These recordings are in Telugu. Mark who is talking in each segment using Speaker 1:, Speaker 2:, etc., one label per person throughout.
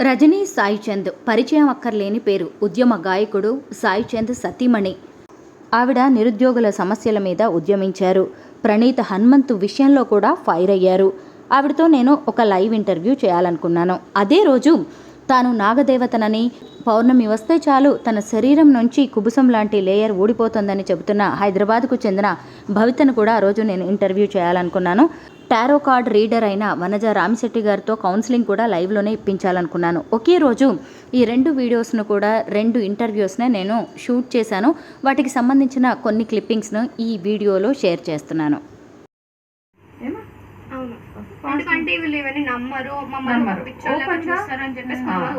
Speaker 1: రజనీ సాయిచంద్ పరిచయం అక్కర్లేని పేరు. ఉద్యమ గాయకుడు సాయిచంద్ సతీమణి. ఆవిడ నిరుద్యోగుల సమస్యల మీద ఉద్యమించారు. ప్రణీత హనుమంతు విషయంలో కూడా ఫైర్ అయ్యారు. ఆవిడతో నేను ఒక లైవ్ ఇంటర్వ్యూ చేయాలనుకున్నాను. అదే రోజు తాను నాగదేవతనని పౌర్ణమి వస్తే చాలు తన శరీరం నుంచి కుబుసం లాంటి లేయర్ ఊడిపోతుందని చెబుతున్న హైదరాబాద్కు చెందిన భవితను కూడా ఆ రోజు నేను ఇంటర్వ్యూ చేయాలనుకున్నాను. టారో కార్డ్ రీడర్ అయిన వనజ రామిశెట్టి గారితో కౌన్సిలింగ్ కూడా లైవ్లోనే ఇప్పించాలనుకున్నాను. ఒకే రోజు ఈ రెండు వీడియోస్ను కూడా రెండు ఇంటర్వ్యూస్నే నేను షూట్ చేశాను. వాటికి సంబంధించిన కొన్ని క్లిప్పింగ్స్ను ఈ వీడియోలో షేర్ చేస్తున్నాను.
Speaker 2: ఎందుకంటే వీళ్ళు ఇవన్నీ నమ్మరు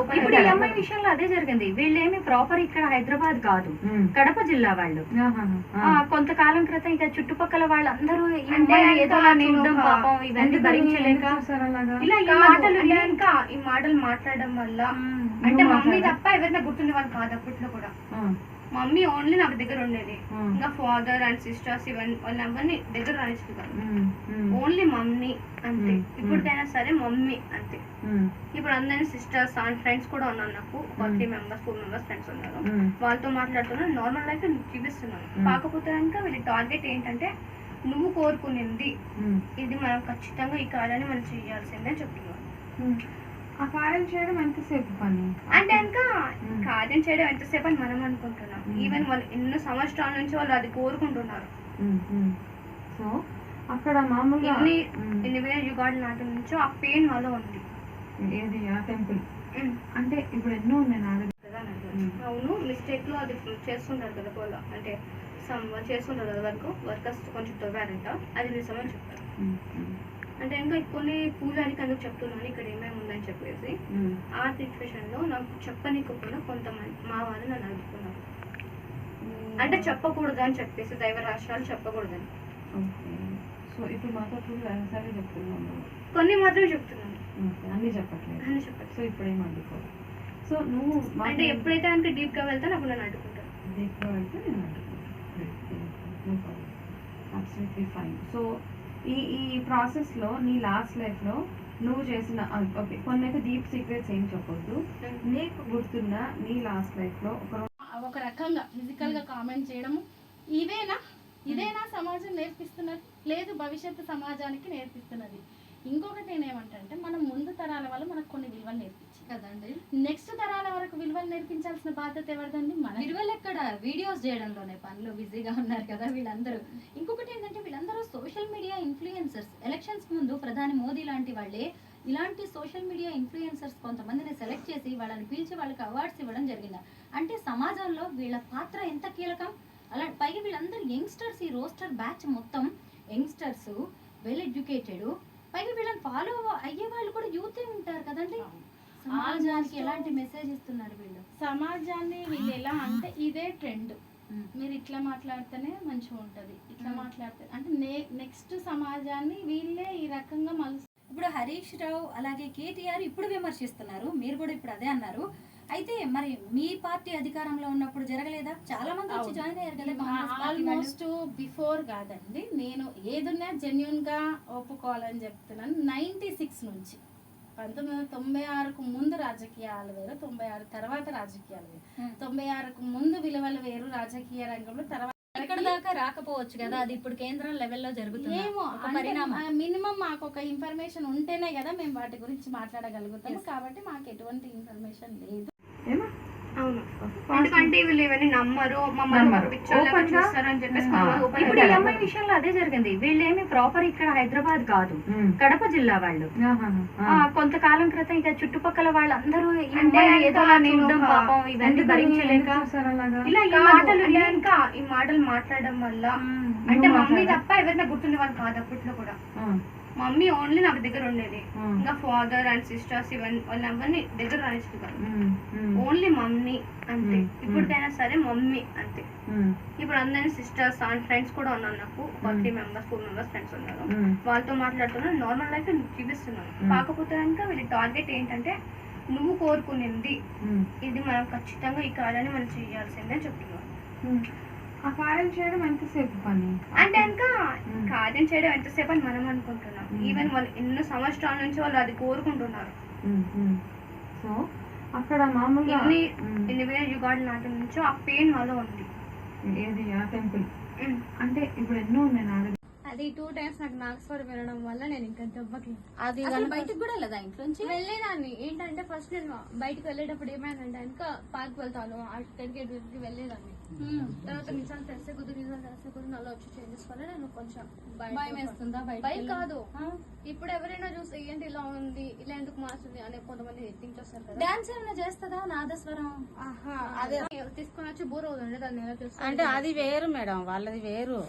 Speaker 3: open
Speaker 4: ఇప్పుడు
Speaker 2: గా
Speaker 4: ఈ అమ్మాయి విషయంలో అదే జరిగింది. వీళ్ళేమి ప్రాపర్ ఇక్కడ హైదరాబాద్ కాదు.
Speaker 3: ఉమ్.
Speaker 4: కడప జిల్లా వాళ్ళు. కొంతకాలం క్రితం ఇక చుట్టుపక్కల వాళ్ళందరూ ఏదో చూడడం
Speaker 2: ఒక-
Speaker 4: పాపం ఇవన్నీ భరించలేక? ఇలా ఈ మాటలు
Speaker 2: ఇంకా ఈ మాటలు మాట్లాడడం వల్ల. అంటే మమ్మీ? తప్ప ఎవరైనా గుర్తుండే వాళ్ళు కాదు అప్పట్లో కూడా. మమ్మీ ఓన్లీ నాకు దగ్గర ఉండేది. ఇంకా ఫాదర్ అండ్ సిస్టర్స్ ఇవన్నీ వాళ్ళ ఎవరిని దగ్గర రానిచ్చు కాదు
Speaker 3: ఉమ్, ఉమ్,
Speaker 2: ఓన్లీ మమ్మీ అంతే. ఇప్పటికైనా సరే మమ్మీ అంతే. ఇప్పుడు అందరినీ సిస్టర్స్ అండ్ ఫ్రెండ్స్ కూడా ఉన్నారు నాకు. ఒక. Three members four members friends ఉన్నారు. వాళ్ళతో మాట్లాడుతున్నా నార్మల్ లైఫ్ చూపిస్తున్నాను. కాకపోతే కనుక వీళ్ళ టార్గెట్ ఏంటంటే నువ్వు కోరుకునింది ఇది మనం ఖచ్చితంగా ఈ కార్యాన్ని మనం చేయాల్సిందే చెప్తున్నాను.
Speaker 3: ఆ కార్యం చేయడం ఎంతసేపు పని?
Speaker 2: అంటే ఇంకా. కార్యం చేయడం ఎంతసేపు అని మనం అనుకుంటున్నాం. ఈవెన్ వాళ్ళు ఎన్నో సంవత్సరాల నుంచి వాళ్ళు అది కోరుకుంటున్నారు.
Speaker 3: సో అక్కడ మామూలుగా
Speaker 2: వేల యుగాల నాటి నుంచో ఆ పెయిన్ వాళ్ళలో ఉంది.
Speaker 3: ఏది? ఆ టెంపుల్. అంటే ఇప్పుడు ఎన్నో ఉన్నాయి నా.
Speaker 2: అవును మిస్టేక్లో అది చేస్తుంటారు కదా పోలా. అంటే సమ్ చేస్తుంటారు కదా వర్క్. వర్కర్స్ కొంచెం తవ్వారంట. అది నిజమని
Speaker 3: ఉమ్,
Speaker 2: అంటే ఇంకా కొన్ని పూజారికి అందుకు చెప్తున్నాను ఇక్కడ ఏమేమి ఉందని చెప్పేసి. ఆ సిచ్యువేషన్లో నాకు చెప్పనీయకుండా కొంతమంది మా వాళ్ళు నన్ను అడుగుతున్నారు. అంటే చెప్పకూడదు అని చెప్పేసి దైవ రాష్ట్రాలు చెప్పకూడదని.
Speaker 3: సో ఇప్పుడు మాతో చెప్తున్నాను
Speaker 2: కొన్ని మాత్రమే చెప్తున్నాను.
Speaker 3: అన్నీ చెప్పట్లేదు.
Speaker 2: అని చెప్పచ్చు
Speaker 3: సో ఇప్పుడేం అడ్డుకోదు సో నువ్వు
Speaker 2: అంటే ఎప్పుడైతే కనుక డీప్గా వెళ్తానో అప్పుడు నన్ను అడ్డుకుంటారు
Speaker 3: దీంట్లో అయితే నేను అడ్డుకుంటాను అబ్సల్యూట్లీ ఫైన్ సో ఈ ఈ ప్రాసెస్లో నీ లాస్ట్ లైఫ్లో నువ్వు చేసిన ఓకే కొన్ని అయితే డీప్ సీక్రెట్స్ ఏం చెప్పొద్దు. నీకు గుర్తున్న నీ లాస్ట్ లైఫ్లో ఒక
Speaker 5: ఒక రకంగా ఫిజికల్గా కామెంట్ చేయడము. ఇవేనా? ఇదేనా సమాజం నేర్పిస్తున్నది? లేదు భవిష్యత్తు సమాజానికి నేర్పిస్తున్నది. ఇంకొకటి నేనేమంటే మనం ముందు తరాల వల్ల మనకు కొన్ని విలువలు నేర్పించి
Speaker 4: కదండి.
Speaker 5: నెక్స్ట్ తరాల వరకు విలువలు నేర్పించాల్సిన బాధ్యత ఎవరిదండి? మన
Speaker 4: విలువలు ఎక్కడ? వీడియోస్ చేయడంలోనే పనులు బిజీగా ఉన్నారు కదా వీళ్ళందరూ. ఇంకొకటి ఏంటంటే వీళ్ళందరూ సోషల్ మీడియా ఇన్ఫ్లుయెన్సర్స్. ఎలక్షన్స్ ముందు ప్రధాని మోదీ లాంటి వాళ్ళే ఇలాంటి సోషల్ మీడియా ఇన్ఫ్లుయెన్సర్స్ కొంతమందిని సెలెక్ట్ చేసి వాళ్ళని పిలిచి వాళ్ళకి అవార్డ్స్ ఇవ్వడం జరిగింది. అంటే సమాజంలో వీళ్ళ పాత్ర ఎంత కీలకం? అలా పైగా వీళ్ళందరూ యంగ్స్టర్స్ ఈ రోస్టర్ బ్యాచ్ మొత్తం. యంగ్స్టర్స్ వెల్ ఎడ్యుకేటెడ్ పైగా వీళ్ళని ఫాలో అయ్యే వాళ్ళు కూడా యూతే ఉంటారు సమాజానికి ఎలాంటి మెసేజ్ ఇస్తున్నారు వీళ్ళు?
Speaker 5: సమాజాన్ని వీళ్ళు ఎలా అంటే ఇదే ట్రెండ్. మీరు ఇట్లా మాట్లాడితేనే మంచిగా ఉంటది. ఇట్లా. మాట్లాడితే అంటే నెక్స్ట్ సమాజాన్ని వీళ్ళే ఈ రకంగా మలుస్తారు
Speaker 4: ఇప్పుడు హరీష్ రావు అలాగే కేటీఆర్ ఇప్పుడు విమర్శిస్తున్నారు. మీరు కూడా ఇప్పుడు అదే అన్నారు. అయితే మరి మీ పార్టీ అధికారంలో ఉన్నప్పుడు జరగలేదా? చాలా మంది వచ్చి. జాయిన్ అయ్యారు కదా.
Speaker 5: ఆల్మోస్ట్ బిఫోర్ కాదండి. నేను ఏదున్నా జెన్యున్గా ఒప్పుకోవాలని చెప్తున్నాను. నైన్టీ సిక్స్ నుంచి. పంతొమ్మిది వందల తొంభై ఆరుకు ముందు రాజకీయాలు వేరు తొంభై ఆరు తర్వాత రాజకీయాలు వేరు. తొంభై ఆరుకు ముందు విలువలు వేరు రాజకీయ రంగంలో తర్వాత
Speaker 4: ఎక్కడ దాకా రాకపోవచ్చు కదా అది ఇప్పుడు కేంద్రం లెవెల్లో జరుగుతుంది
Speaker 5: ఏమో మినిమం మాకు ఒక ఇన్ఫర్మేషన్ ఉంటేనే కదా మేము వాటి గురించి మాట్లాడగలుగుతాము కాబట్టి మాకు ఎటువంటి ఇన్ఫర్మేషన్ లేదు.
Speaker 2: అవును. ఎందుకంటే వీళ్ళు ఇవన్నీ నమ్మరు మమ్మల్ని చూస్తారని చెప్పేసి
Speaker 4: ఇప్పుడు ఈ అమ్మాయి విషయంలో అదే జరిగింది. వీళ్ళేమి ప్రాపర్ ఇక్కడ హైదరాబాద్ కాదు. కడప జిల్లా వాళ్ళు. కొంతకాలం క్రితం ఇక చుట్టుపక్కల వాళ్ళందరూ ఏదో పాపం ఇవన్నీ భరించలేక? ఇలా ఈ మాటలు
Speaker 2: ఇంకా ఈ మాటలు మాట్లాడడం వల్ల. అంటే మమ్మీ? తప్ప ఎవరైనా గుర్తుండే వాళ్ళు కాదు అప్పట్లో కూడా. మమ్మీ ఓన్లీ నాకు దగ్గర ఉండేది. ఇంకా ఫాదర్ అండ్ సిస్టర్స్ ఇవన్నీ వాళ్ళ ఎవరిని దగ్గర కాదు
Speaker 3: ఉమ్,
Speaker 2: ఓన్లీ మమ్మీ అంతే. ఇప్పటికైనా సరే మమ్మీ అంతే. ఇప్పుడు అందరినీ సిస్టర్స్ అండ్ ఫ్రెండ్స్ కూడా ఉన్నారు నాకు. ఒక. Three members four members friends ఉన్నారు. వాళ్ళతో మాట్లాడుతున్నా నార్మల్ లైఫ్ చూపిస్తున్నాను. కాకపోతే కనుక వీళ్ళ టార్గెట్ ఏంటంటే నువ్వు కోరుకునింది. ఇది మనం ఖచ్చితంగా ఈ కార్యాన్ని మనం చేయాల్సిందే చెప్తున్నాను.
Speaker 3: ఆ కార్యం చేయడం ఎంతసేపు పని
Speaker 2: అంటే ఇంకా. కార్యం చేయడం ఎంతసేపు అని మనం అనుకుంటున్నాం. ఈవెన్ వాళ్ళు ఎన్నో సంవత్సరాల నుంచి వాళ్ళు అది కోరుకుంటున్నారు.
Speaker 3: సో అక్కడ మామూలుగా
Speaker 2: ఇన్ని
Speaker 3: ఉమ్,
Speaker 2: ఇన్ని వేల యుగాల నాటి నుంచో ఆ పెయిన్ మాలో ఉంది
Speaker 3: ఏది ఆ టెంపుల్. అంటే ఇప్పుడు ఎన్నో ఉన్నాయి నా
Speaker 6: అది టూ టైమ్స్ నాకు నాగస్వర వినడం వల్ల నేను ఇంకా దెబ్బకి అది
Speaker 4: బయటకు కూడా లేదా ఇంట్లోంచి?
Speaker 6: వెళ్ళేదాన్ని. ఏంటంటే ఫస్ట్ నేను బయటకు వెళ్ళేటప్పుడు ఏమైందంటే వెనక పార్క్ వెళ్తాను. టెన్కేట్కి వెళ్ళేదాన్ని. తర్వాత నిజాలు తెలిసే కొద్ది నిజాలు తెలిసే కొద్ది నాలో వచ్చి చేంజెస్ వల్ల నేను కొంచెం భయం
Speaker 4: వేస్తుందా
Speaker 6: భయం? కాదు? ఇప్పుడు ఎవరైనా చూస్తే ఏంటి ఇలా ఉంది? ఇలా ఎందుకు మార్చుంది అనే కొంతమంది థింక్ చేస్తారు కదా.
Speaker 4: డాన్స్ ఏమైనా చేస్తుందా నాదస్వరం?
Speaker 6: అదే. తీసుకొని వచ్చి బోర్ అవుతుంది దాన్ని
Speaker 7: అంటే అది వేరు మేడం వాళ్ళది వేరు.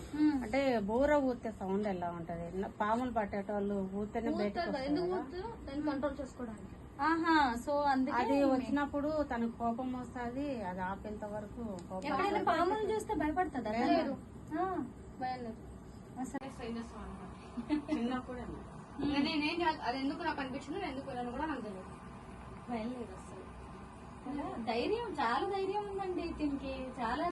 Speaker 7: అంటే బూర ఊతే సౌండ్ ఎలా ఉంటది? పాములు పట్టేటోళ్ళు ఊతేనే
Speaker 6: కంట్రోల్ చేసుకోవడానికి.
Speaker 4: ఆహా సో అందుకే
Speaker 7: అది వచ్చినప్పుడు తనకు కోపం వస్తుంది అది ఆపేంత వరకు కోపం
Speaker 4: ఎప్పుడైనా పాములు చూస్తే భయపడుతుందా?
Speaker 6: లేదు.
Speaker 4: ఆ.
Speaker 6: భయం లేదు.
Speaker 7: చిన్నప్పుడే
Speaker 6: నేనేం అది ఎందుకు నాకు అనిపించింది నేను ఎందుకు వెళ్ళాను కూడా నాకు తెలియదు.
Speaker 4: భయం లేదు అసలు. ధైర్యం చాలా ధైర్యం ఉందండి దీనికి. చాలా